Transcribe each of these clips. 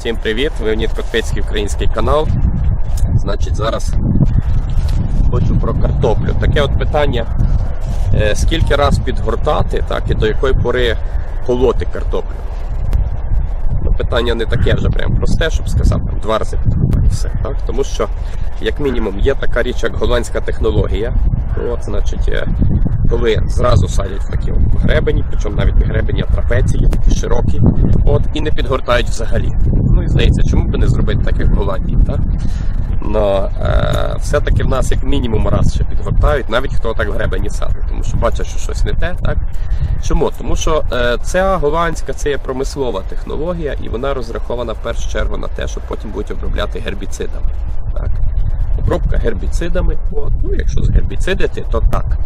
Всім привіт! Леонід Котпецький український канал. Значить, зараз хочу про картоплю. Таке от питання: е, скільки раз підгортати, так, і до якої пори полоти картоплю. Ну, питання не таке вже прям просте, щоб сказати, там два рази підгортати все. Так? Тому що, як мінімум, є така річ, як голландська технологія. От, значить, е, коли зразу садять в такі гребені, причому навіть не гребені, а трапеції, такі широкі, от, і не підгортають взагалі. Здається, чому б не зробити так, як в Голландії, так? Но е, все-таки в нас як мінімум раз ще підгортають, навіть хто так гребені садить, тому що бачать, що щось не те. Так? Чому? Тому що е, ця голландська це є промислова технологія, і вона розрахована в першу чергу на те, що потім будуть обробляти гербіцидами. Так? Обробка гербіцидами. От. Ну, якщо згербіцидити, то так.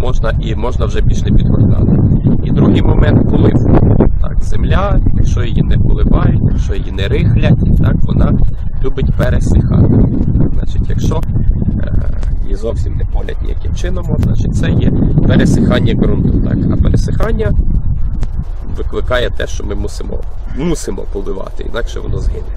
Можна і можна вже більш не підгортати. І другий момент полив. Так, земля, якщо її не поливають, якщо її не рихлять, так, вона любить пересихати. Значить, якщо е, її зовсім не полять ніяким чином, значить це є пересихання ґрунту. Так, а пересихання викликає те, що ми мусимо, мусимо поливати, інакше воно згине.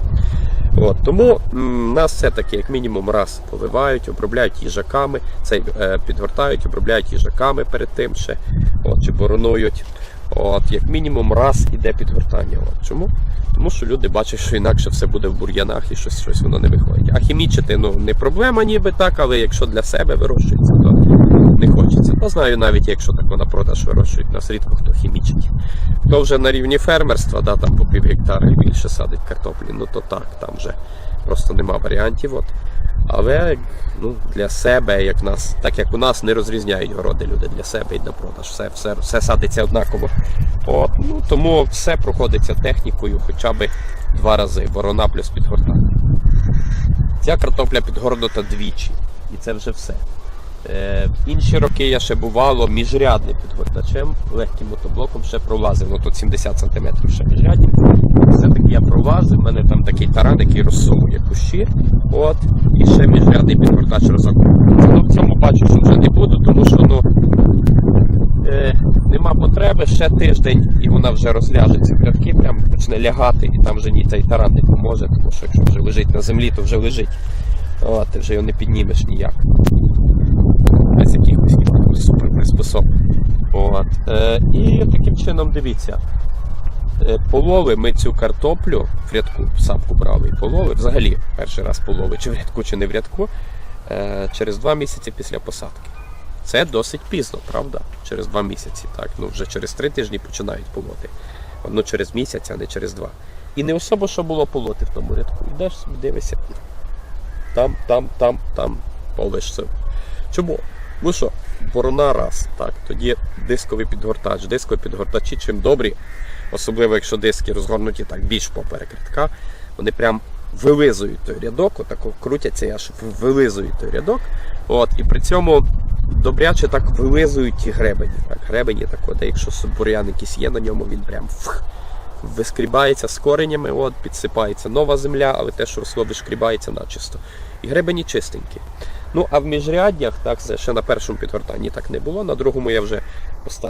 От, тому м, нас все-таки як мінімум раз поливають, обробляють їжаками, цей е, підгортають, обробляють їжаками перед тим ще, от, чи боронують. От, як мінімум раз іде підгортання. От. Чому? Тому що люди бачать, що інакше все буде в бур'янах і щось, щось воно не виходить. А хімічити ну, не проблема ніби так, але якщо для себе вирощується, то не хочеться. То знаю навіть, якщо так на продаж вирощують, нас рідко хто хімічить. Хто вже на рівні фермерства, да, там по пів гектара і більше садить картоплі, ну то так, там вже просто нема варіантів. От. Але ну, для себе, як нас, так як у нас не розрізняють городи люди для себе і для продаж, все, все, все садиться однаково. От, ну, тому все проходиться технікою хоча б два рази, ворона плюс підгорна. Ця картопля підгорнута двічі, і це вже все. Е, інші роки я ще бувало міжрядним підгортачем, легким мотоблоком ще пролазив, ну тут 70 см ще міжрядним. Все-таки я пролазив, в мене там такий таран, який розсовує кущі. От, і ще міжрядний підгортач разок. Ну, в цьому бачу, що вже не буду, тому що ну, е, нема потреби ще тиждень, і вона вже розляжеться. Рядки прям почне лягати, і там вже ні цей таран не поможе, тому що якщо вже лежить на землі, то вже лежить. От, ти вже його не піднімеш ніяк приспособ. От. Е, і таким чином дивіться. Е, полови ми цю картоплю в рядку, сапку брали полови, взагалі перший раз полови, чи в рядку, чи не в рядку, е, через два місяці після посадки. Це досить пізно, правда? Через два місяці. Так? Ну, вже через три тижні починають полоти. Воно через місяць, а не через два. І не особо що було полоти в тому рядку. Йдеш дивишся. Там, там, там, там полиш все. Чому? Ну що, борона раз, так, тоді дисковий підгортач. Дискові підгортачі чим добрі, особливо якщо диски розгорнуті так більш поперек рядка, вони прям вилизують той рядок, отако крутяться аж вилизують той рядок. От, і при цьому добряче так вилизують ті гребені. Так, гребені так, от, якщо бур'ян якийсь є на ньому, він прям фх, вискрібається з коренями, от, підсипається нова земля, але те, що росло, вишкрібається начисто. І гребені чистенькі. Ну, а в міжряддях, так, це ще на першому підгортанні так не було. На другому я вже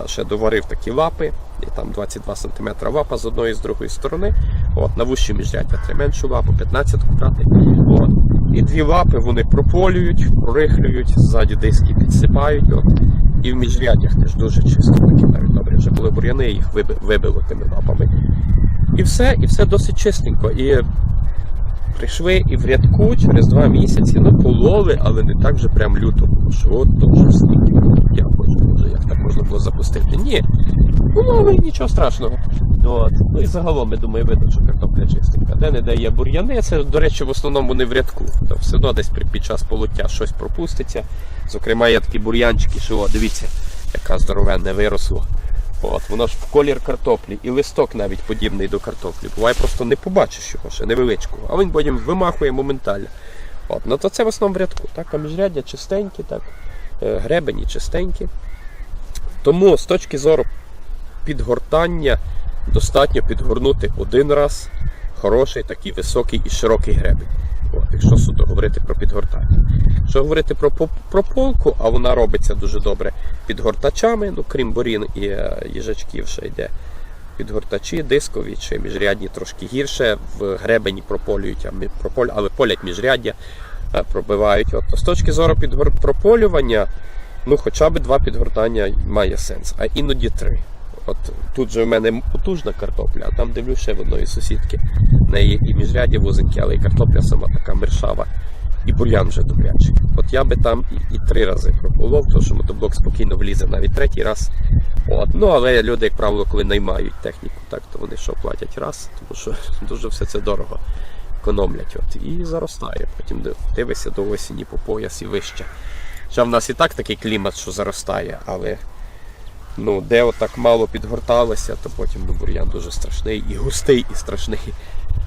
ще доварив такі лапи, і там 22 см лапа з одної і з другої сторони. От, На вущі міжряддя треба меншу лапу, 15 брати. От. І дві лапи вони прополюють, прорихлюють, ззаді диски підсипають. От. І в міжряддях теж дуже чисто, такі навіть добре вже були бур'яни, їх виби- вибило тими лапами. І все, і все досить чистенько. І прийшли і в рядку через два місяці, ну пололи, але не так же прям люто, було, що от то вже стільки. Я хочу, як так можна було запустити. Ні, пололи, нічого страшного. От. Ну і загалом, я думаю, видно, що картопля чистенька. Де не де є бур'яни, це, до речі, в основному не в рядку. То все одно десь під час полуття щось пропуститься. Зокрема, є такі бур'янчики, що о, дивіться, яка здоровенне виросло. От, воно ж в колір картоплі, і листок навіть подібний до картоплі. Буває, просто не побачиш його ще невеличкого, а він потім вимахує моментально. От, ну то це в основному в рядку. Так, а міжряддя чистенькі, так, е, гребені чистенькі. Тому з точки зору підгортання достатньо підгорнути один раз хороший, такий високий і широкий гребень. От, якщо суто говорити про підгортання. Якщо говорити про, про полку, а вона робиться дуже добре підгортачами, ну крім борін і е, їжачків ще йде. підгортачі, дискові чи міжрядні трошки гірше, в гребені прополюють, але полять міжряддя, е, пробивають. От, з точки зору підгор... прополювання, ну хоча б два підгортання має сенс, а іноді три. От тут же в мене потужна картопля, а там дивлюся ще в одної сусідки. В неї і міжряддя вузенькі, але і картопля сама така мершава, і бур'ян вже добрячий. От я би там і, і три рази прополов, тому що мотоблок спокійно влізе навіть третій раз. От. Ну, але люди, як правило, коли наймають техніку, так, то вони що платять раз, тому що дуже все це дорого економлять. От. І заростає. Потім див- дивишся до осені по пояс і вище. Хоча в нас і так такий клімат, що заростає, але ну, де отак мало підгорталося, то потім ну, бур'ян дуже страшний, і густий, і страшний.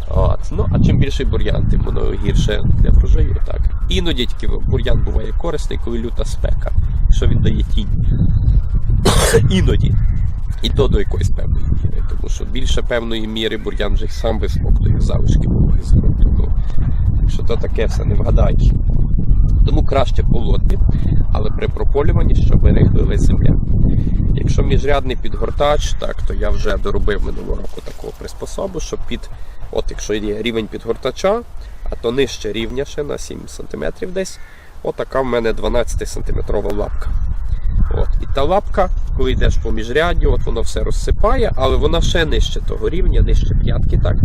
От. Ну, а чим більший бур'ян, тим воно гірше для врожаю. Так. Іноді тільки бур'ян буває корисний, коли люта спека, що він дає тінь. Іноді. І то до якоїсь певної міри. Тому що більше певної міри бур'ян вже сам висмоктує залишки вологи з ґрунту. Ну, що то таке все не вгадаєш. Тому краще полоти, але при прополюванні, щоб рихлилась земля. Міжрядний підгортач, так, то я вже доробив минулого року такого приспособу, що під, от якщо є рівень підгортача, а то нижче рівня ще на 7 см десь, отака в мене 12 см лапка. От. І та лапка, коли йдеш по міжряддю, от воно все розсипає, але вона ще нижче того рівня, нижче п'ятки, так,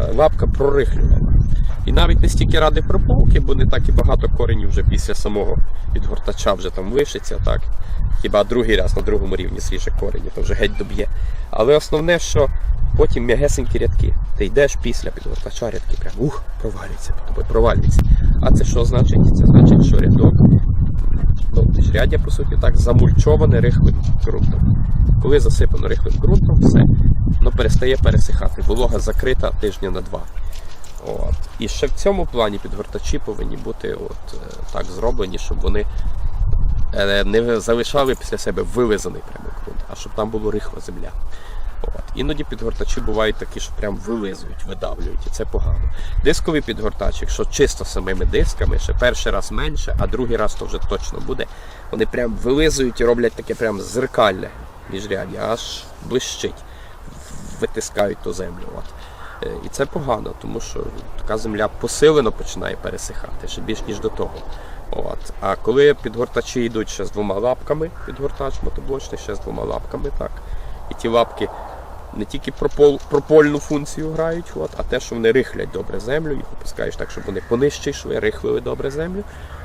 е, лапка прорихлювала. І навіть не стільки ради прополки, бо не так і багато коренів вже після самого підгортача вже там лишиться, так. Хіба другий раз на другому рівні свіже корені, то вже геть доб'є. Але основне, що потім м'ягесенькі рядки. Ти йдеш після підгортача, рядки прям ух, провалюються під тобою, провалюються. А це що значить? Це значить, що рядок ну, міжряддя, по суті, так, замульчоване рихлим ґрунтом. Коли засипано рихлим ґрунтом, все, воно перестає пересихати. Волога закрита тижня на два. От. І ще в цьому плані підгортачі повинні бути от, е, так зроблені, щоб вони е, не залишали після себе вилизаний прямо ґрунт, а щоб там було рихла земля. От. Іноді підгортачі бувають такі, що прям вилизують, видавлюють, і це погано. Дисковий підгортач, якщо чисто самими дисками, ще перший раз менше, а другий раз то вже точно буде. Вони прям вилизують і роблять таке прям зеркальне міжряддя, аж блищить, витискають ту землю. От. Е, І це погано, тому що така земля посилено починає пересихати, ще більш ніж до того. От. А коли підгортачі йдуть ще з двома лапками, підгортач мотоблочний ще з двома лапками, так. І ті лапки не тільки пропол, пропольну функцію грають, от, а те, що вони рихлять добре землю, їх опускаєш так, щоб вони понижче йшли, рихлили добре землю.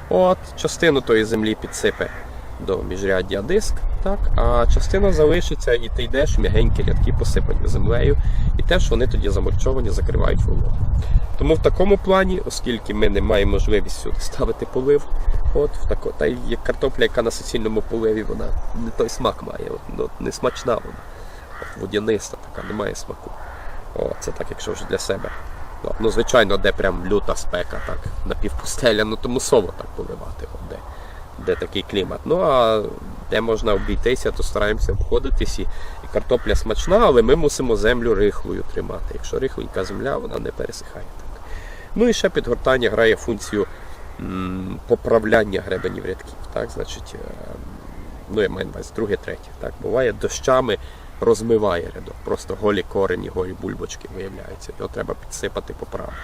От, частину тої землі підсипе до міжряддя диск, так, а частина залишиться, і ти йдеш м'ягенькі рядки посипані землею, і теж вони тоді замульчовані, закривають вологу. Тому в такому плані, оскільки ми не маємо можливість сюди ставити полив, от в тако, та й картопля, яка на суцільному поливі, вона не той смак має, от, ну, не смачна вона. От, водяниста така, немає смаку. О, це так, якщо вже для себе. Ну, звичайно, де прям люта спека, так, напівпустеля, ну тому соло так поливати, от, де, де такий клімат. Ну а де можна обійтися, то стараємося обходитись. І, картопля смачна, але ми мусимо землю рихлою тримати. Якщо рихленька земля, вона не пересихає. Так. Ну і ще підгортання грає функцію м, поправляння гребенів рядків. Так, значить, е, ну я маю на увазі друге, третє. Так, буває дощами розмиває рядок. Просто голі корені, голі бульбочки виявляються. Його треба підсипати, поправити.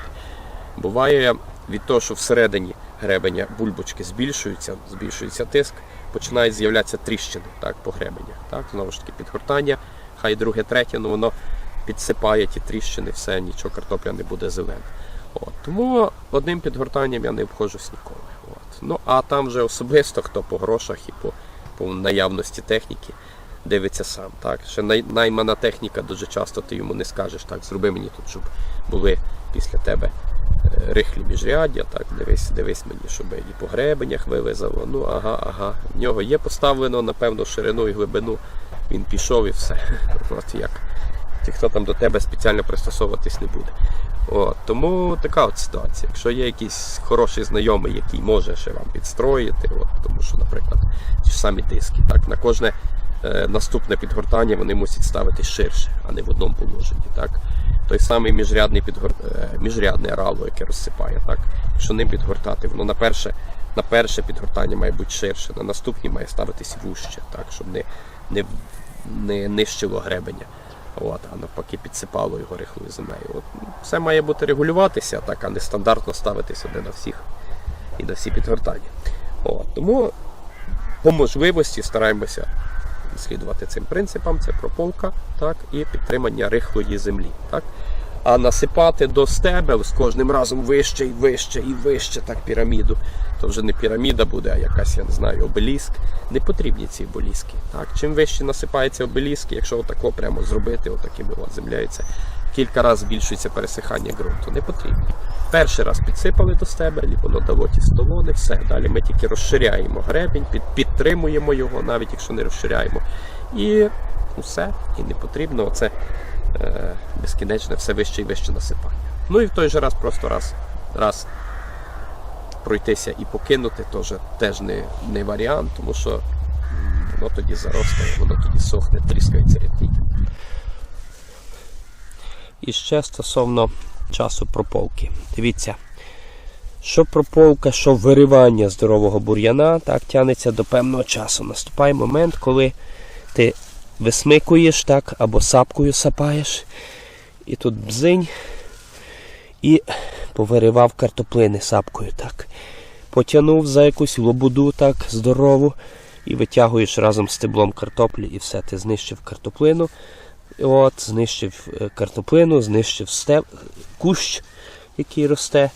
Буває від того, що всередині гребеня бульбочки збільшуються, збільшується тиск, починають з'являтися тріщини так, по гребенях. Так, знову ж таки, підгортання, хай друге, третє, ну воно підсипає ті тріщини, все, нічого картопля не буде зелена. От. Тому одним підгортанням я не обходжусь ніколи. От. Ну, а там вже особисто, хто по грошах і по, по наявності техніки дивиться сам. Так? Ще най, наймана техніка дуже часто ти йому не скажеш, так, зроби мені тут, щоб були після тебе е, рихлі міжряддя, так, дивись, дивись мені, щоб і по гребенях вилизало. Ну, ага, ага. В нього є поставлено, напевно, ширину і глибину. Він пішов і все. От як. Ті, хто там до тебе спеціально пристосовуватись не буде. От, тому така от ситуація. Якщо є якийсь хороший знайомий, який може ще вам підстроїти, от, тому що, наприклад, ті ж самі диски, так, на кожне наступне підгортання вони мусять ставити ширше, а не в одному положенні. Так. Той самий міжрядний підгор... е, міжрядне рало, яке розсипає, так. Якщо ним підгортати, воно на перше, на перше підгортання має бути ширше, на наступні має ставитись вужче, так, щоб не, не, не нищило гребеня. От, а навпаки підсипало його рихлою землею. От, все має бути регулюватися, так, а не стандартно ставитись один на всіх і на всі підгортання. От, тому по можливості стараємося слідувати цим принципам: це прополка так, і підтримання рихлої землі. Так. А насипати до стебел з кожним разом вище і вище і вище так піраміду. То вже не піраміда буде, а якась, я не знаю, обеліск. Не потрібні ці обеліски. Так? Чим вище насипається обеліск, якщо отако прямо зробити, отакими от земляється, кілька разів збільшується пересихання ґрунту. Не потрібно. Перший раз підсипали до стебель, воно дало ті столони, все. Далі ми тільки розширяємо гребінь, під, підтримуємо його, навіть якщо не розширяємо. І все. І не потрібно оце е, безкінечне все вище і вище насипання. Ну і в той же раз просто раз, раз пройтися і покинути теж, теж не, не варіант, тому що воно тоді заростає, воно тоді сохне, тріскається рядки. І ще стосовно часу прополки. Дивіться, що прополка, що виривання здорового бур'яна, так тягнеться до певного часу. Наступає момент, коли ти висмикуєш так, або сапкою сапаєш, і тут бзинь, і повиривав картоплини сапкою так. Потягнув за якусь лобуду так здорову, і витягуєш разом з стеблом картоплі, і все, ти знищив картоплину. От, знищив е, картоплину, знищив стеб, кущ, який росте.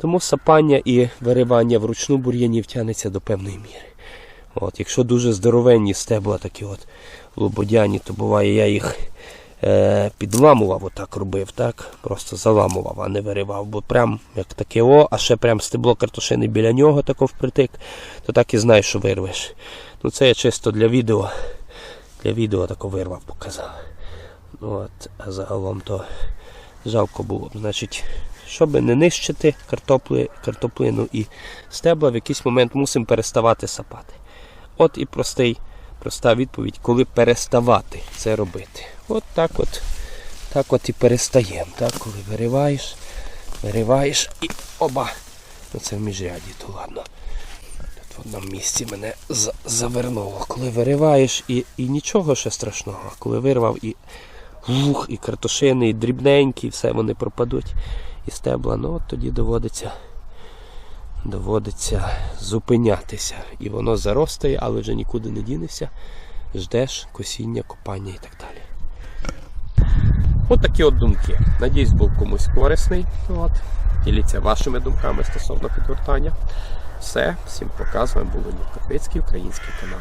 Тому сапання і виривання вручну бур'янів тягнеться до певної міри. От, якщо дуже здоровенні стебла такі от лободяні, то буває я їх е, підламував, отак робив, так? Просто заламував, а не виривав. Бо прям як таке о, а ще прям стебло картошини біля нього тако впритик, то так і знаєш, що вирвеш. Ну це я чисто для відео. Для відео тако вирвав, показав. Ну, От, а загалом то жалко було. Значить, щоб не нищити картопли, картоплину і стебла, в якийсь момент мусимо переставати сапати. От і простий, проста відповідь, коли переставати це робити. От так от, так от і перестаємо. Так, коли вириваєш, вириваєш і оба. Ну це в міжряді, то ладно. В одному місці мене завернуло. Коли вириваєш і, і нічого ще страшного, коли вирвав і вух, і картошини, і дрібненькі, і все вони пропадуть. І стебла, ну от тоді доводиться доводиться зупинятися. І воно заростає, але вже нікуди не дінешся. Ждеш косіння, копання і так далі. От такі от думки. Надіюсь, був комусь корисний. От. Діліться вашими думками стосовно підгортання. Все, всім показуємо. Було Копицький, український канал.